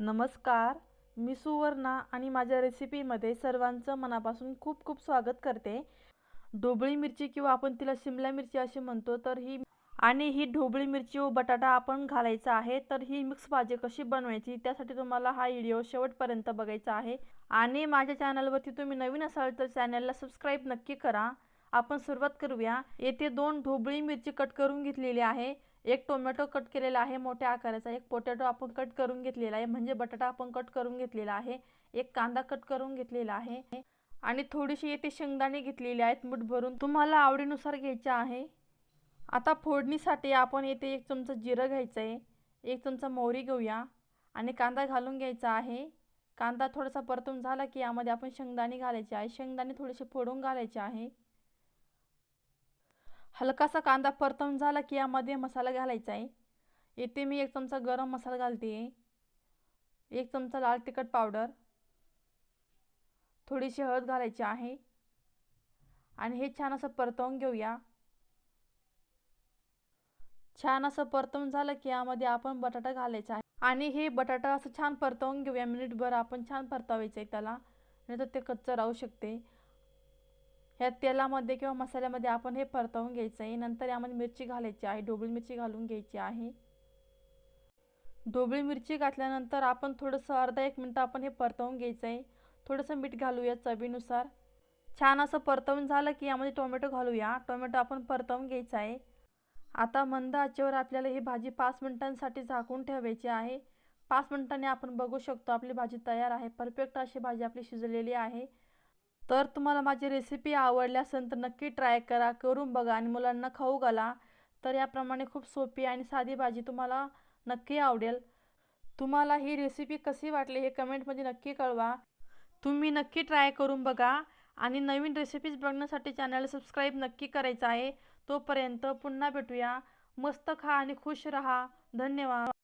नमस्कार. मी सुवर्णा आणि माझ्या रेसिपीमध्ये सर्वांचं मनापासून खूप खूप स्वागत करते. ढोबळी मिरची किंवा आपण तिला शिमला मिरची अशी म्हणतो तर ही आणि ही ढोबळी मिरची व बटाटा आपण घालायचा आहे तर ही मिक्स भाजी कशी बनवायची त्यासाठी तुम्हाला हा व्हिडिओ शेवटपर्यंत बघायचा आहे. आणि माझ्या चॅनलवरती तुम्ही नवीन असाल तर चॅनलला सबस्क्राईब नक्की करा. आपण सुरुवात करूया. येथे दोन ढोबळी मिरची कट करून घेतलेली आहे. एक टोमॅटो कट केलेला आहे मोठ्या आकाराचा. एक पोटॅटो आपण कट करून घेतलेला आहे म्हणजे बटाटा आपण कट करून घेतलेला आहे. एक कांदा कट करून घेतलेला आहे. आणि थोडीशी येथे शेंगदाणे घेतलेले आहेत मूठ भरून तुम्हाला आवडीनुसार घ्यायचे आहे. आता फोडणीसाठी आपण येथे एक चमचा जिरं घ्यायचं आहे एक चमचा मोहरी घेऊया. आणि कांदा घालून घ्यायचा आहे. कांदा थोडासा परतून झाला की यामध्ये आपण शेंगदाणे घालायचे आहे. शेंगदाणे थोडेसे फोडून घालायचे आहे. हलकासा कांदा परतवून झाला की यामध्ये मसाला घालायचा आहे. येथे मी एक चमचा गरम मसाला घालते एक चमचा लाल तिखट पावडर. थोडीशी हळद घालायची आहे. आणि हे छान असं परतवून घेऊया. छान असं परतवून झालं की यामध्ये आपण बटाटा घालायचा आहे. आणि हे बटाटा असं छान परतवून घेऊया. मिनिटभर आपण छान परतावायचं आहे त्याला. नाही तर ते कच्चं राहू शकते. ह्या तेलामध्ये किंवा मसाल्यामध्ये आपण हे परतवून घ्यायचं आहे. नंतर यामध्ये मिरची घालायची आहे. ढोबळी मिरची घालून घ्यायची आहे. ढोबळी मिरची घातल्यानंतर आपण थोडंसं अर्धा एक मिनटं आपण हे परतवून घ्यायचं आहे. थोडंसं मीठ घालूया चवीनुसार. छान असं परतवून झालं की यामध्ये टोमॅटो घालूया. टोमॅटो आपण परतवून घ्यायचा आहे. आता मंद आचेवर आपल्याला ही भाजी पाच मिनटांसाठी झाकून ठेवायची आहे. पाच मिनटांनी आपण बघू शकतो आपली भाजी तयार आहे. परफेक्ट अशी भाजी आपली शिजलेली आहे. तर तुम्हाला माझी रेसिपी आवडली असेल तर नक्की ट्राय करा करून बघा आणि मुलांना खाऊ घाला. तर याप्रमाणे खूप सोपी आणि साधी भाजी तुम्हाला नक्की आवडेल. तुम्हाला ही रेसिपी कशी वाटली हे कमेंटमध्ये नक्की कळवा. तुम्ही नक्की ट्राय करून बघा आणि नवीन रेसिपीज बघण्यासाठी चॅनल सबस्क्राईब नक्की करायचं आहे. तोपर्यंत पुन्हा भेटूया. मस्त खा आणि खुश रहा. धन्यवाद.